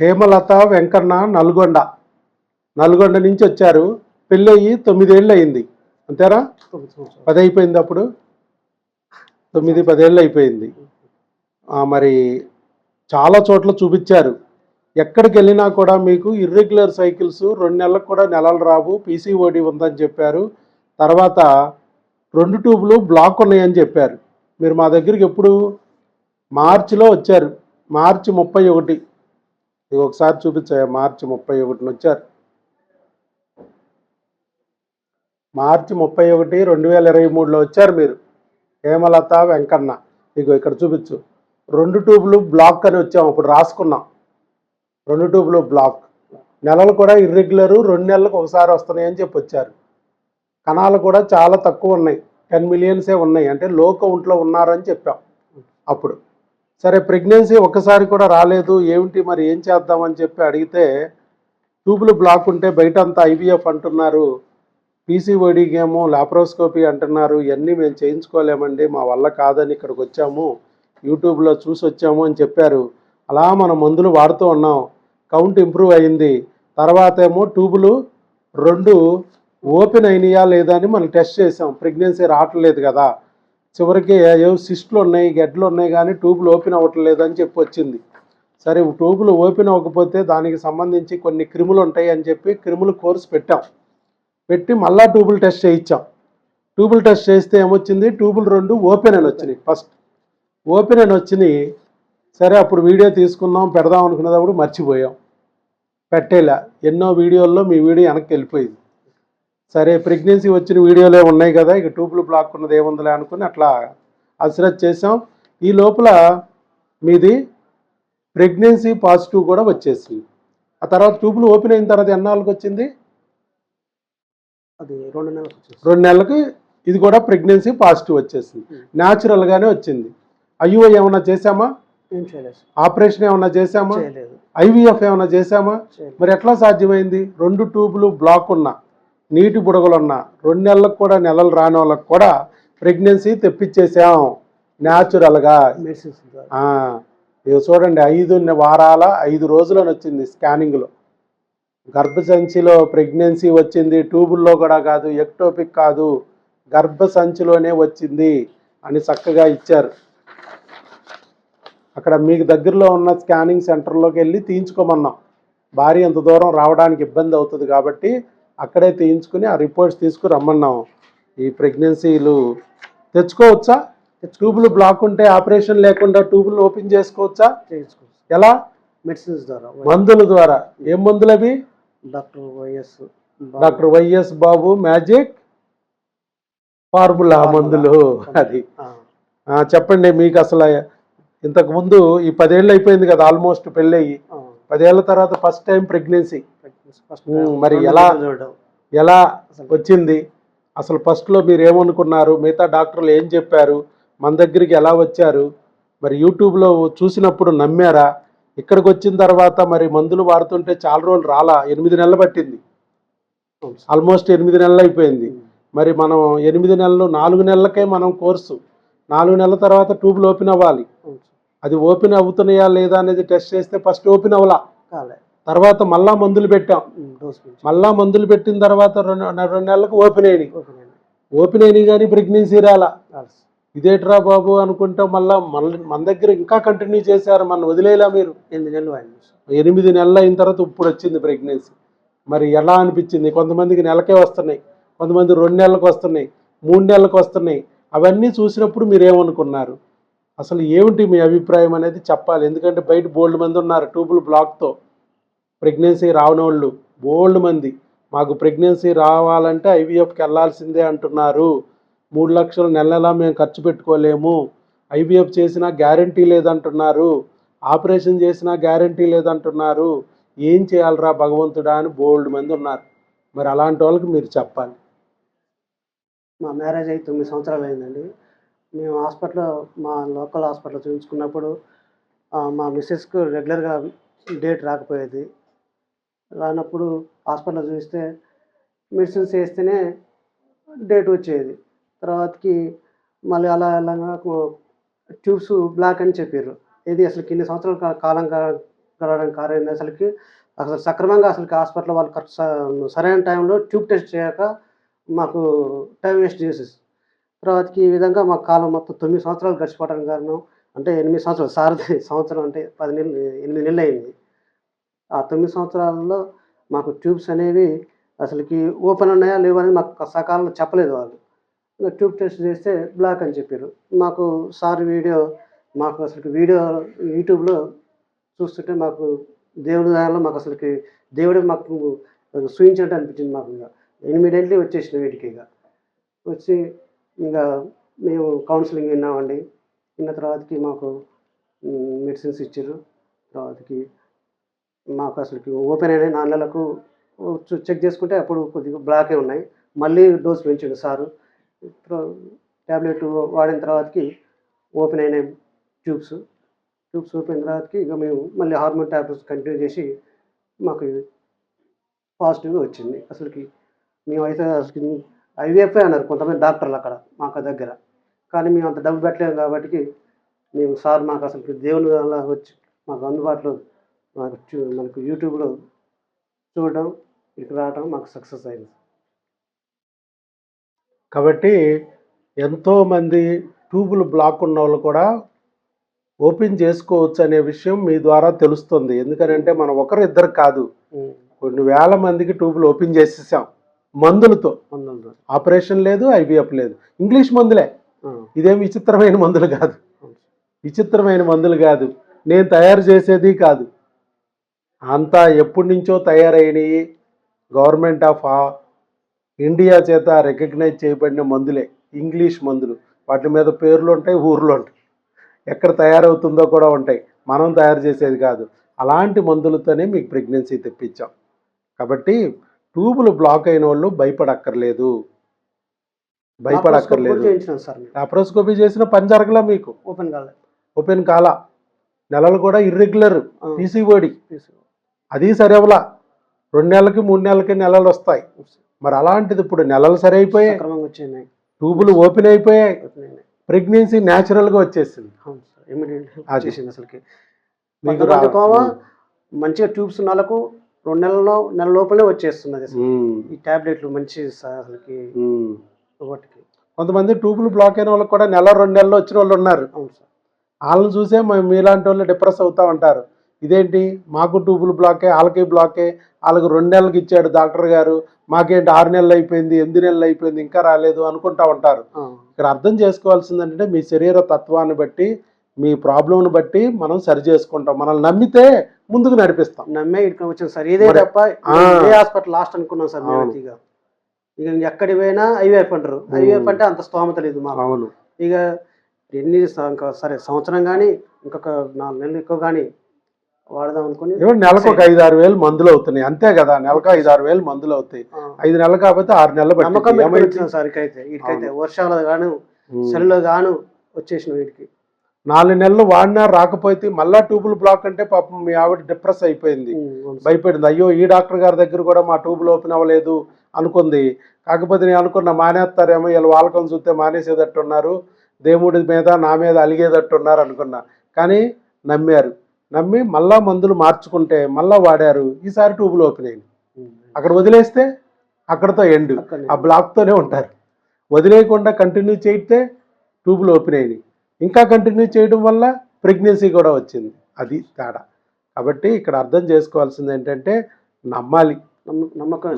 హేమలత వెంకన్న నల్గొండ. నల్గొండ నుంచి వచ్చారు. పెళ్ళయ్యి తొమ్మిదేళ్ళు అయింది అంతేరా పది అయిపోయింది అప్పుడు? తొమ్మిది పదేళ్ళు అయిపోయింది మరి చాలా చోట్ల చూపించారు. ఎక్కడికి వెళ్ళినా కూడా మీకు ఇర్రెగ్యులర్ సైకిల్స్ రెండు నెలలకు కూడా నెలలు రావు. పీసీఓడి ఉందని చెప్పారు. తర్వాత రెండు ట్యూబ్లు బ్లాక్ ఉన్నాయని చెప్పారు. మీరు మా దగ్గరికి ఎప్పుడు? మార్చిలో వచ్చారు. మార్చి ముప్పై ఒకటి. ఇది ఒకసారి చూపించాయా? మార్చి ముప్పై ఒకటిన వచ్చారు. మార్చి ముప్పై ఒకటి రెండు వేల ఇరవై మూడులో వచ్చారు మీరు. హేమలత వెంకన్న. ఇగో ఇక్కడ చూపించు. రెండు ట్యూబ్లు బ్లాక్ అని వచ్చాము అప్పుడు రాసుకున్నాం. రెండు ట్యూబ్లు బ్లాక్. నెలలు కూడా ఇర్రెగ్యులరు రెండు నెలలకు ఒకసారి వస్తున్నాయి అని చెప్పి వచ్చారు. కణాలు కూడా చాలా తక్కువ ఉన్నాయి. టెన్ మిలియన్సే ఉన్నాయి. అంటే లో కౌంట్లో ఉన్నారని చెప్పాం అప్పుడు. సరే ప్రెగ్నెన్సీ ఒక్కసారి కూడా రాలేదు. ఏమిటి మరి ఏం చేద్దామని చెప్పి అడిగితే ట్యూబులు బ్లాక్ ఉంటే బయట అంతా ఐవీఎఫ్ అంటున్నారు. పీసీఓడి గేము లాప్రోస్కోపీ అంటున్నారు. ఇవన్నీ మేము చేయించుకోలేమండి. మా వల్ల కాదని ఇక్కడికి వచ్చాము. యూట్యూబ్లో చూసి వచ్చాము అని చెప్పారు. అలా మనం మందులు వాడుతూ ఉన్నాం. కౌంట్ ఇంప్రూవ్ అయింది. తర్వాత ఏమో ట్యూబులు రెండు ఓపెన్ అయినాయా లేదా అని మనం టెస్ట్ చేసాం. ప్రెగ్నెన్సీ రావట్లేదు కదా. చివరికి ఏవో సిస్టులు ఉన్నాయి గడ్డలు ఉన్నాయి కానీ ట్యూబులు ఓపెన్ అవ్వట్లేదు అని చెప్పి వచ్చింది. సరే ట్యూబులు ఓపెన్ అవ్వకపోతే దానికి సంబంధించి కొన్ని క్రిములు ఉంటాయి అని చెప్పి క్రిములు కోర్స్ పెట్టాం. పెట్టి మళ్ళా ట్యూబుల్ టెస్ట్ చేయించాం. ట్యూబుల్ టెస్ట్ చేస్తే ఏమొచ్చింది? ట్యూబుల్ రెండు ఓపెన్ అని వచ్చినాయి ఫస్ట్. ఓపెన్ అని వచ్చినాయి. సరే అప్పుడు వీడియో తీసుకున్నాం పెడదాం అనుకునేటప్పుడు మర్చిపోయాం. పెట్టేలా. ఎన్నో వీడియోల్లో మీ వీడియో వెనక్కి వెళ్ళిపోయింది. సరే ప్రెగ్నెన్సీ వచ్చిన వీడియోలే ఉన్నాయి కదా ఇక ట్యూబులు బ్లాక్ ఉన్నది ఏముందిలే అనుకుని అట్లా అసరత్ చేసాం ఈ లోపల మీది ప్రెగ్నెన్సీ పాజిటివ్ కూడా వచ్చేసింది. ఆ తర్వాత ట్యూబులు ఓపెన్ అయిన తర్వాత ఎన్నాళ్ళకి వచ్చింది? అది రెండు నెలలకు రెండు నెలలకి ఇది కూడా ప్రెగ్నెన్సీ పాజిటివ్ వచ్చేసింది. న్యాచురల్గానే వచ్చింది. ఐయుఐ ఏమైనా సార్. ఆపరేషన్ ఏమైనా చేయలేదు. ఐవీఎఫ్ ఏమైనా చేసామా చేయలేదు. మరి ఎట్లా సాధ్యమైంది? రెండు ట్యూబులు బ్లాక్ ఉన్నా నీటి బుడగలు ఉన్నా రెండు నెలలకు కూడా నెలలు రాని వాళ్ళకి కూడా ప్రెగ్నెన్సీ తెప్పించేసాం న్యాచురల్గా మెడిసిన్స్ ఇదిగో చూడండి ఐదు వారాల ఐదు రోజులని వచ్చింది స్కానింగ్లో గర్భసంచిలో ప్రెగ్నెన్సీ వచ్చింది ట్యూబుల్లో కూడా కాదు ఎక్టోపిక్ కాదు గర్భసంచిలోనే వచ్చింది అని చక్కగా ఇచ్చారు. అక్కడ మీకు దగ్గరలో ఉన్న స్కానింగ్ సెంటర్లోకి వెళ్ళి తీయించుకోమన్నాం. భార్య అంత దూరం రావడానికి ఇబ్బంది అవుతుంది కాబట్టి అక్కడే తీయించుకుని ఆ రిపోర్ట్స్ తీసుకుని రమ్మన్నాం ఈ ప్రెగ్నెన్సీలు తెచ్చుకోవచ్చా? ట్యూబులు బ్లాక్ ఉంటే ఆపరేషన్ లేకుండా ట్యూబులు ఓపెన్ చేసుకోవచ్చా? చేయించుకోవచ్చు ఎలా? మెడిసిన్స్ ద్వారా. మందుల ద్వారా. ఏం మందులు అవి doctor Y S doctor Y S Babu magic formula మందులు అది. చెప్పండి మీకు అసలు ఇంతకు ముందు ఈ పదేళ్ళు అయిపోయింది కదా ఆల్మోస్ట్ పెళ్ళయి పదేళ్ళ తర్వాత ఫస్ట్ టైం ప్రెగ్నెన్సీ. ఫస్ట్ మరి ఎలా ఎలా వచ్చింది? అసలు ఫస్ట్లో మీరు ఏమనుకున్నారు? మిగతా డాక్టర్లు ఏం చెప్పారు? మన దగ్గరికి ఎలా వచ్చారు? మరి యూట్యూబ్లో చూసినప్పుడు నమ్మారా? ఇక్కడికి వచ్చిన తర్వాత మరి మందులు వాడుతుంటే చాలా రోజులు రాలా? ఎనిమిది నెలలు పట్టింది. ఆల్మోస్ట్ ఎనిమిది నెలలు అయిపోయింది. మరి మనం ఎనిమిది నెలలు నాలుగు నెలలకే మనం కోర్సు. నాలుగు నెలల తర్వాత ట్యూబ్లు ఓపెన్ అవ్వాలి. అది ఓపెన్ అవుతున్నాయా లేదా అనేది టెస్ట్ చేస్తే ఫస్ట్ ఓపెన్ అవ్వాల. తర్వాత మళ్ళా మందులు పెట్టాం. మళ్ళా మందులు పెట్టిన తర్వాత రెండు రెండు నెలలకు ఓపెన్ అయినాయి. ఓపెన్ అయినాయి. కానీ ప్రెగ్నెన్సీ రాలా. ఇదేట్రా బాబు అనుకుంటే మళ్ళా మన మన దగ్గర ఇంకా కంటిన్యూ చేశారు. మన వదిలేలా మీరు? ఎనిమిది నెలలు. ఎనిమిది నెలలు అయిన తర్వాత ఇప్పుడు వచ్చింది ప్రెగ్నెన్సీ. మరి ఎలా అనిపించింది? కొంతమందికి నెలకే వస్తున్నాయి. కొంతమంది రెండు నెలలకు వస్తున్నాయి. మూడు నెలలకు వస్తున్నాయి. అవన్నీ చూసినప్పుడు మీరు ఏమనుకున్నారు? అసలు ఏమిటి మీ అభిప్రాయం అనేది చెప్పాలి. ఎందుకంటే బయట బోల్డ్ మంది ఉన్నారు ట్యూబుల్ బ్లాక్తో ప్రెగ్నెన్సీ రావనోళ్ళు బోల్డ్ మంది. మాకు ప్రెగ్నెన్సీ రావాలంటే ఐవీఎఫ్కి వెళ్ళాల్సిందే అంటున్నారు. మూడు లక్షలు నెల నెలా మేము ఖర్చు పెట్టుకోలేము. ఐవీఎఫ్ చేసినా గ్యారంటీ లేదంటున్నారు. ఆపరేషన్ చేసినా గ్యారంటీ లేదంటున్నారు. ఏం చేయాలరా భగవంతుడా అని బోల్డ్ మంది ఉన్నారు. మరి అలాంటి వాళ్ళకి మీరు చెప్పాలి. మా మ్యారేజ్ అయ్యి తొమ్మిది సంవత్సరాలు అయిందండి. మేము హాస్పిటల్లో మా లోకల్ హాస్పిటల్లో చూపించుకున్నప్పుడు మా మిస్సెస్కు రెగ్యులర్గా డేట్ రాకపోయేది. రానప్పుడు హాస్పిటల్లో చూస్తే మెడిసిన్స్ వేస్తేనే డేట్ వచ్చేది. తర్వాతకి మళ్ళీ అలా అలా ట్యూబ్స్ బ్లాక్ అని చెప్పారు ఇది అసలు కిన్ని సంవత్సరాల కాలం కా- కారణం ఏంది అసలుకి అసలు సక్రమంగా అసలు హాస్పిటల్ వాళ్ళు కరెక్ట్ సరైన టైంలో ట్యూబ్ టెస్ట్ చేయక మాకు టైం వేస్ట్ చేసేసి తర్వాతకి ఈ విధంగా మా కాలం మొత్తం తొమ్మిది సంవత్సరాలు గడిచిపోవడానికి కారణం అంటే ఎనిమిది సంవత్సరాలు సారథి సంవత్సరం అంటే పది నెలలు ఎనిమిది నెలలు అయింది. ఆ తొమ్మిది సంవత్సరాలలో మాకు ట్యూబ్స్ అనేవి అసలుకి ఓపెన్ ఉన్నాయా లేవో అనేది మాకు సకాలంలో చెప్పలేదు వాళ్ళు. ఇంకా ట్యూబ్ టెస్ట్ చేస్తే బ్లాక్ అని చెప్పారు. మాకు సార్ వీడియో మాకు అసలు వీడియో యూట్యూబ్లో చూస్తుంటే మాకు దేవుడి దానిలో మాకు అసలుకి దేవుడే మాకు సూచించినట్టు అనిపించింది మాకు ఇంకా. ఇమీడియట్లీ వచ్చేసిన వీటికి ఇక. వచ్చి ఇంకా మేము కౌన్సిలింగ్ విన్నామండి. విన్న తర్వాతకి మాకు మెడిసిన్స్ ఇచ్చారు. తర్వాతకి మాకు అసలుకి ఓపెన్ అయిన నాలుగు నెలలకు చెక్ చేసుకుంటే అప్పుడు కొద్దిగా బ్లాకే ఉన్నాయి. మళ్ళీ డోస్ పెంచాడు సారు. ట్యాబ్లెట్ వాడిన తర్వాతకి ఓపెన్ అయినాయి ట్యూబ్స్ ట్యూబ్స్ ఓపెన్ తర్వాతకి ఇక మేము మళ్ళీ హార్మోన్ ట్యాబ్లెట్స్ కంటిన్యూ చేసి మాకు పాజిటివ్గా వచ్చింది. అసలుకి మేమైతే అసలు ఐవీఎఫ్ అన్నారు కొంతమంది డాక్టర్లు అక్కడ మాకు దగ్గర. కానీ మేము అంత డబ్బు పెట్టలేము కాబట్టి మేము సార్ మాకు అసలు దేవుని వల్ల వచ్చి మాకు అందుబాటులో చూ- మనకు యూట్యూబ్లో చూడడం ఇక్కడ రావడం మాకు సక్సెస్ అయింది. కాబట్టి ఎంతోమంది ట్యూబులు బ్లాక్ ఉన్న వాళ్ళు కూడా ఓపెన్ చేసుకోవచ్చు అనే విషయం మీ ద్వారా తెలుస్తుంది. ఎందుకనంటే మనం ఒకరు ఇద్దరు కాదు. కొన్ని వేల మందికి ట్యూబులు ఓపెన్ చేసేసాం. మందులతో. ఆపరేషన్ లేదు ఐవీఎఫ్ లేదు. ఇంగ్లీష్ మందులే. ఇదేం విచిత్రమైన మందులు కాదు. విచిత్రమైన మందులు కాదు. నేను తయారు చేసేది కాదు. అంతా ఎప్పటి నుంచో తయారైనవి గవర్నమెంట్ ఆఫ్ ఇండియా చేత రికగ్నైజ్ చేయబడిన మందులే. ఇంగ్లీష్ మందులు. వాటి మీద పేర్లు ఉంటాయి ఊర్లు ఉంటాయి. ఎక్కడ తయారవుతుందో కూడా ఉంటాయి. మనం తయారు చేసేది కాదు. అలాంటి మందులతోనే మీకు ప్రెగ్నెన్సీ తెప్పించాం. కాబట్టి ట్యూబులు బ్లాక్ అయిన వాళ్ళు భయపడక్కర్లేదు. భయపడక్కర్లేదు. లాప్రోస్కోప్ చేసిన పని జరగలా మీకు? ఓపెన్ కాలేదు ఓపెన్ కాల. నెలలు కూడా ఇర్రెగ్యులర్ పీసీఓడి. అది సరేవలా. రెండు నెలలకి మూడు నెలలకి నెలలు వస్తాయి. మరి అలాంటిది ఇప్పుడు నెలలు సరి అయిపోయాయి సక్రమంగా వచ్చినాయి ట్యూబులు ఓపెన్ అయిపోయాయి. ప్రెగ్నెన్సీ న్యాచురల్గా వచ్చేసింది. వచ్చేసింది అసలుకి. మంచిగా ట్యూబ్స్ నెలకు రెండు నెలల్లో నెల లోపలే వచ్చేస్తున్నది ఈ టాబ్లెట్లు మంచి అసలుకి కొంతమంది ట్యూబులు బ్లాక్ అయిన వాళ్ళకి కూడా నెల రెండు నెలలు వచ్చిన వాళ్ళు ఉన్నారు. అవును సార్. వాళ్ళని చూసే మీలాంటి వాళ్ళు డిప్రెస్ అవుతా ఉంటారు. ఇదేంటి? మాకు ట్యూబులు బ్లాకే వాళ్ళకి బ్లాకే వాళ్ళకి రెండు నెలలకి ఇచ్చాడు డాక్టర్ గారు. మాకేంటి? ఆరు నెలలు అయిపోయింది ఎనిమిది నెలలు అయిపోయింది ఇంకా రాలేదు అనుకుంటా ఉంటారు. ఇక్కడ అర్థం చేసుకోవాల్సింది ఏంటంటే మీ శరీర తత్వాన్ని బట్టి మీ ప్రాబ్లంని బట్టి మనం సరి చేసుకుంటాం. మనల్ని నమ్మితే ముందుకు నడిపిస్తాం. నమ్మే ఇక్కడ వచ్చింది సార్. ఇదే తప్ప హాస్పిటల్ లాస్ట్ అనుకున్నాం సార్. ఇక. ఇక ఎక్కడికి పోయినా ఐవీఎఫ్ అంటారు. ఉమ్. ఐవీఎఫ్ అంటే అంత స్తోమత లేదు మాకు. అవును. ఇక ఎన్ని సరే సంవత్సరం కానీ ఇంకొక నాలుగు నెలలు ఎక్కువ కానీ వాడదాం అనుకుని నెలకు ఒక ఐదు ఆరు వేలు మందులు అవుతున్నాయి. అంతే కదా నెలకు ఐదు ఆరు వేలు మందులు అవుతాయి. ఐదు నెలలు కాకపోతే ఆరు నెలలు నమ్మకం సార్ ఇకైతే అవును. వర్షాలు గాను. చలిలో గాను వచ్చేసిన వీటికి నాలుగు నెలలు వాడినా రాకపోతే మళ్ళా ట్యూబుల్ బ్లాక్ అంటే పాపం మీ ఆవిడ డిప్రెస్ అయిపోయింది. భయపడింది. అయ్యో ఈ డాక్టర్ గారి దగ్గర కూడా మా ట్యూబులు ఓపెన్ అవ్వలేదు అనుకుంది. కాకపోతే నేను అనుకున్న మానేస్తారేమో వీళ్ళు వాళ్ళకం చూస్తే మానేసేటట్టున్నారు. దేవుడి మీద నా మీద అలిగేటట్టున్నారు అనుకున్నా. కానీ నమ్మారు. నమ్మి మళ్ళా మందులు మార్చుకుంటే మళ్ళా వాడారు. ఈసారి ట్యూబులు ఓపెన్ అయింది. అక్కడ వదిలేస్తే అక్కడతో ఎండ్. ఆ బ్లాక్తోనే ఉంటారు. వదిలేయకుండా కంటిన్యూ చేయితే ట్యూబులు ఓపెన్ అయినాయి. ఇంకా కంటిన్యూ చేయడం వల్ల ప్రెగ్నెన్సీ కూడా వచ్చింది. అది తేడా. కాబట్టి ఇక్కడ అర్థం చేసుకోవాల్సింది ఏంటంటే నమ్మాలి. నమ్మ- నమ్మకం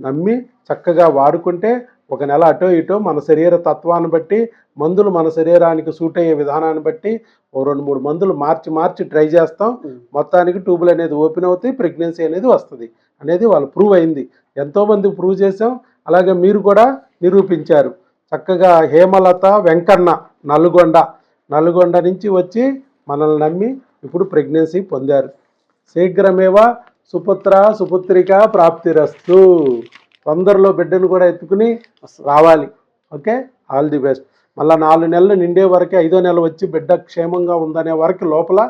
నమ్మి చక్కగా వాడుకుంటే ఒక నెల అటో ఇటో మన శరీర తత్వాన్ని బట్టి మందులు మన శరీరానికి సూట్ అయ్యే విధానాన్ని బట్టి ఓ రెండు మూడు మందులు మార్చి మార్చి ట్రై చేస్తాం. మొత్తానికి ట్యూబుల్ అనేది ఓపెన్ అవుతాయి ప్రెగ్నెన్సీ అనేది వస్తుంది అనేది వాళ్ళు ప్రూవ్ అయింది. ఎంతోమంది ప్రూవ్ చేసాం అలాగే మీరు కూడా నిరూపించారు. చక్కగా హేమలత వెంకన్న నల్గొండ నల్గొండ నుంచి వచ్చి మనల్ని నమ్మి ఇప్పుడు ప్రెగ్నెన్సీ పొందారు. శీఘ్రమేవా సుపుత్ర సుపుత్రిక ప్రాప్తిరస్తు. తొందరలో బిడ్డను కూడా ఎత్తుకుని రావాలి. ఓకే? All the best. మళ్ళీ నాలుగు నెలలు నిండే వరకే ఐదో నెల వచ్చి బిడ్డ క్షేమంగా ఉందనే వరకు లోపల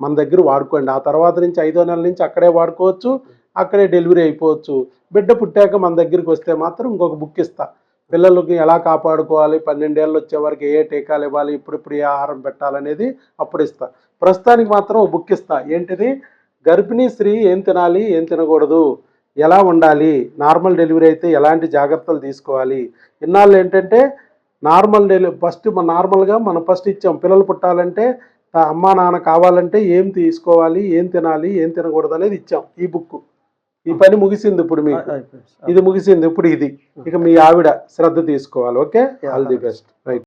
మన దగ్గర వాడుకోండి. ఆ తర్వాత నుంచి ఐదో నెల నుంచి అక్కడే వాడుకోవచ్చు అక్కడే డెలివరీ అయిపోవచ్చు. బిడ్డ పుట్టాక మన దగ్గరికి వస్తే మాత్రం ఇంకొక బుక్ ఇస్తా. పిల్లలకి ఎలా కాపాడుకోవాలి పన్నెండేళ్ళు వచ్చే వరకు ఏ టీకాలు ఇవ్వాలి ఇప్పుడిప్పుడు ఏ ఆహారం పెట్టాలనేది అప్పుడు ఇస్తా. ప్రస్తుతానికి మాత్రం బుక్ ఇస్తా. ఏంటిది? గర్భిణీ స్త్రీ ఏం తినాలి ఏం తినకూడదు? ఎలా ఉండాలి? నార్మల్ డెలివరీ అయితే ఎలాంటి జాగ్రత్తలు తీసుకోవాలి? ఇన్నాళ్ళు ఏంటంటే నార్మల్ డెలివరీ ఫస్ట్ మన నార్మల్గా మనం ఫస్ట్ ఇచ్చాం. పిల్లలు పుట్టాలంటే అమ్మా నాన్న కావాలంటే ఏం తీసుకోవాలి? ఏం తినాలి? ఏం తినకూడదు అనేది ఇచ్చాం ఈ బుక్ ఈ పని ముగిసింది ఇప్పుడు మీకు. సార్. ఇది ముగిసింది ఇప్పుడు ఇది. ఇక మీ ఆవిడ శ్రద్ధ తీసుకోవాలి. Okay? All the best. Right.